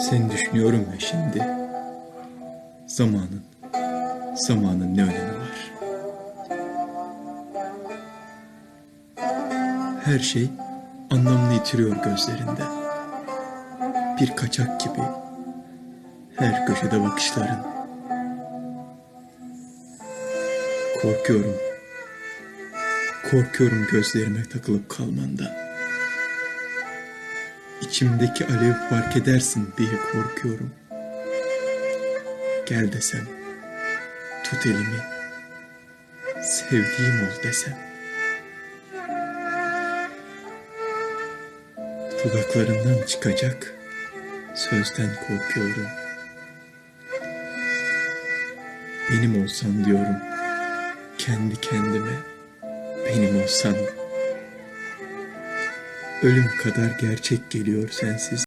Seni düşünüyorum ya şimdi. Zamanın, zamanın ne önemi var? Her şey anlamını yitiriyor gözlerinde. Bir kaçak gibi her köşede bakışların. Korkuyorum. Korkuyorum gözlerime takılıp kalmandan. İçimdeki alev fark edersin diye korkuyorum. Gel desem, tut elimi, sevdiğim ol desem. Dudaklarından çıkacak sözden korkuyorum. Benim olsan diyorum, kendi kendime, benim olsan. Ölüm kadar gerçek geliyor sensiz.